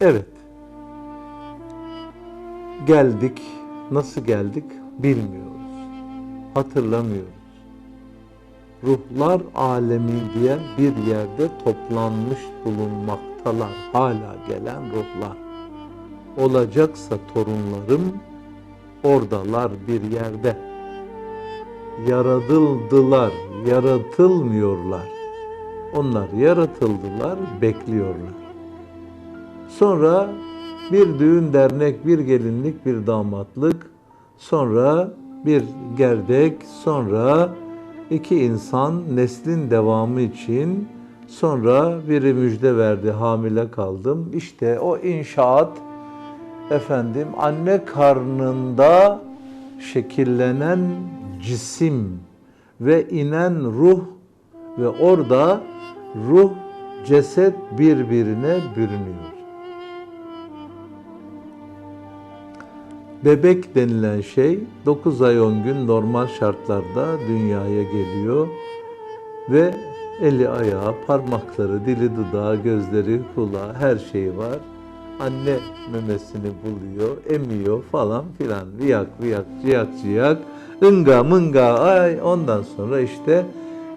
Evet. Geldik. Nasıl geldik bilmiyoruz. Hatırlamıyoruz. Ruhlar alemi diye bir yerde toplanmış bulunmaktalar. Hala gelen ruhlar. Olacaksa torunlarım oradalar bir yerde. Yaratıldılar, yaratılmıyorlar. Onlar yaratıldılar, bekliyorlar. Sonra bir düğün dernek, bir gelinlik, bir damatlık, sonra bir gerdek, sonra iki insan neslin devamı için sonra biri müjde verdi hamile kaldım. İşte o inşaat efendim anne karnında şekillenen cisim ve inen ruh ve orada ruh ceset birbirine bürünüyor. Bebek denilen şey 9 ay 10 gün normal şartlarda dünyaya geliyor ve eli ayağı, parmakları, dili dudağı, gözleri, kulağı her şeyi var. Anne memesini buluyor, emiyor falan filan. Viyak viyak, ciyak ciyak, ınga mınga ay ondan sonra işte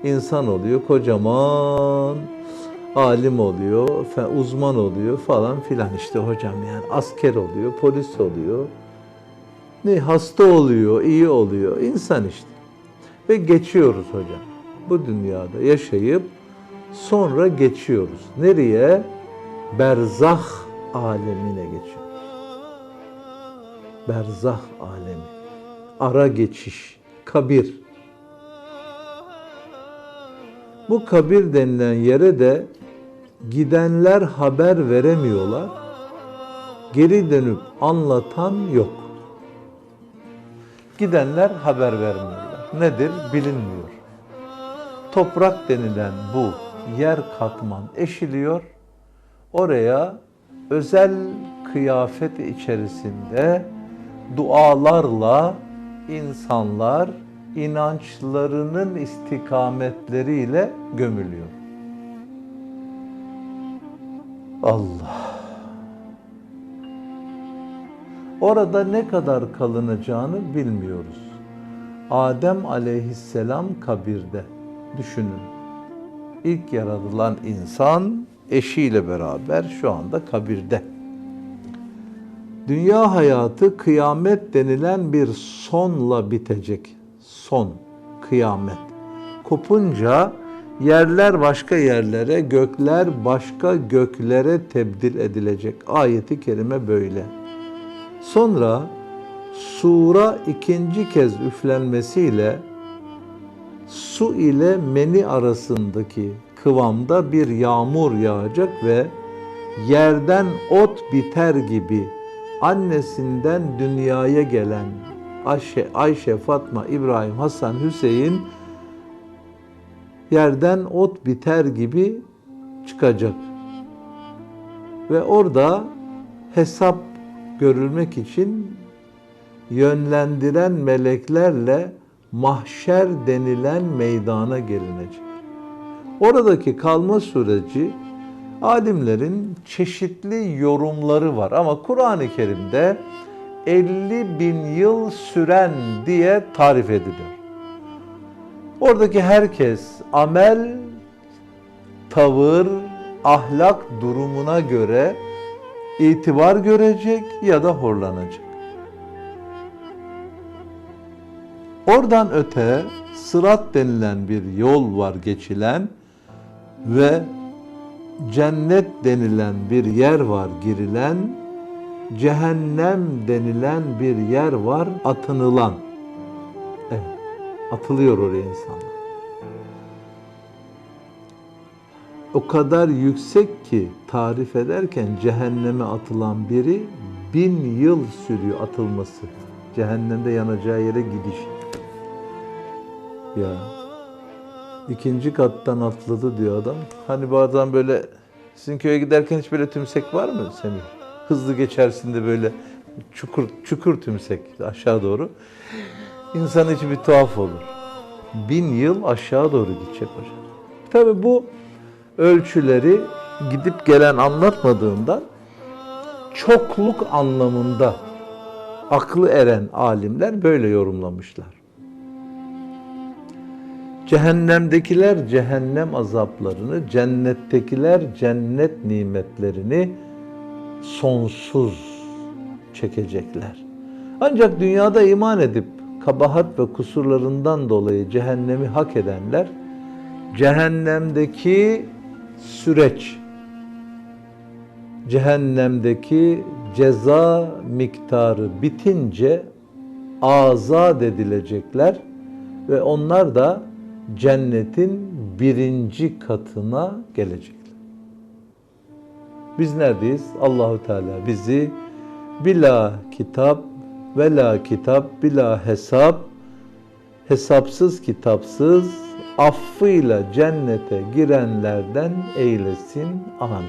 insan oluyor kocaman alim oluyor, uzman oluyor falan filan işte hocam yani asker oluyor, polis oluyor. Ne hasta oluyor, iyi oluyor. insan işte. Ve geçiyoruz hocam. Bu dünyada yaşayıp sonra geçiyoruz. Nereye? Berzah alemine geçiyoruz. Berzah alemi. Ara geçiş. Kabir. Bu kabir denilen yere de gidenler haber veremiyorlar. Geri dönüp anlatan yok. Gidenler haber vermiyorlar. Nedir? Bilinmiyor. Toprak denilen bu yer katman eşiliyor. Oraya özel kıyafet içerisinde dualarla insanlar inançlarının istikametleriyle gömülüyor. Allah. Orada ne kadar kalınacağını bilmiyoruz. Adem aleyhisselam kabirde. Düşünün. İlk yaratılan insan eşiyle beraber şu anda kabirde. Dünya hayatı kıyamet denilen bir sonla bitecek. Son, kıyamet. Kopunca yerler başka yerlere, gökler başka göklere tebdil edilecek. Ayeti kerime böyle. Sonra sura ikinci kez üflenmesiyle su ile meni arasındaki kıvamda bir yağmur yağacak ve yerden ot biter gibi annesinden dünyaya gelen Ayşe, Ayşe, Fatma, İbrahim, Hasan, Hüseyin yerden ot biter gibi çıkacak. Ve orada hesap görülmek için yönlendiren meleklerle mahşer denilen meydana gelinecek. Oradaki kalma süreci alimlerin çeşitli yorumları var ama Kur'an-ı Kerim'de 50 bin yıl süren diye tarif ediliyor. Oradaki herkes amel, tavır, ahlak durumuna göre itibar görecek ya da horlanacak. Oradan öte sırat denilen bir yol var geçilen ve cennet denilen bir yer var girilen, cehennem denilen bir yer var atınılan. Evet, atılıyor oraya insanlar. O kadar yüksek ki tarif ederken cehenneme atılan biri bin yıl sürüyor atılması. Cehennemde yanacağı yere gidiş. Ya ikinci kattan atladı diyor adam. Hani bazen böyle sizin köye giderken hiç böyle tümsek var mı Semih? Hızlı geçersin de böyle çukur çukur tümsek aşağı doğru. İnsan içi bir tuhaf olur. Bin yıl aşağı doğru gidecek hocam. Tabi bu ölçüleri gidip gelen anlatmadığından çokluk anlamında aklı eren alimler böyle yorumlamışlar. Cehennemdekiler cehennem azaplarını, cennettekiler cennet nimetlerini sonsuz çekecekler. Ancak dünyada iman edip kabahat ve kusurlarından dolayı cehennemi hak edenler cehennemdeki süreç, cehennemdeki ceza miktarı bitince azat edilecekler ve onlar da cennetin birinci katına gelecekler. Biz neredeyiz? Allahu Teala bizi bila kitap ve la kitap bila hesap hesapsız kitapsız affıyla cennete girenlerden eylesin. Amin.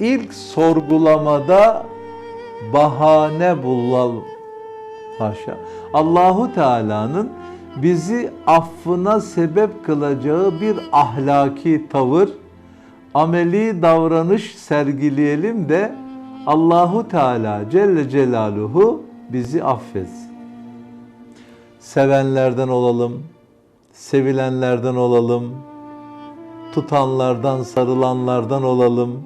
İlk sorgulamada bahane bulalım. Haşa. Allahu Teala'nın bizi affına sebep kılacağı bir ahlaki tavır, ameli davranış sergileyelim de Allahu Teala Celle Celaluhu bizi affetsin. Sevenlerden olalım, sevilenlerden olalım, tutanlardan, sarılanlardan olalım,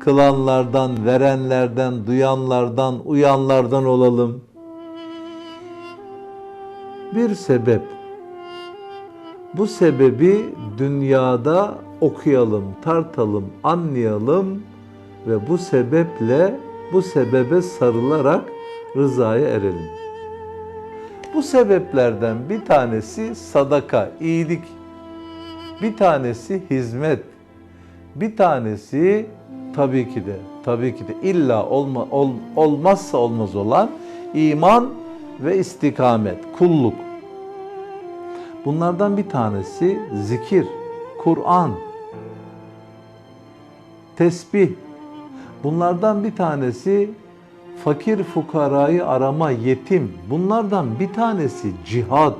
kılanlardan, verenlerden, duyanlardan, uyanlardan olalım. Bir sebep. Bu sebebi dünyada okuyalım, tartalım, anlayalım ve bu sebeple bu sebebe sarılarak rızaya erelim. Bu sebeplerden bir tanesi sadaka, iyilik. Bir tanesi hizmet. Bir tanesi tabii ki de tabii ki de illa olma, ol, olmazsa olmaz olan iman ve istikamet, kulluk. Bunlardan bir tanesi zikir, Kur'an, tesbih. Bunlardan bir tanesi fakir fukarayı arama, yetim. Bunlardan bir tanesi cihad.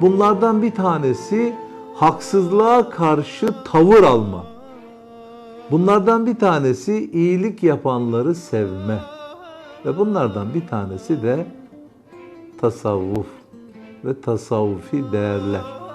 Bunlardan bir tanesi haksızlığa karşı tavır alma. Bunlardan bir tanesi iyilik yapanları sevme. Ve bunlardan bir tanesi de tasavvuf ve tasavvufi değerler.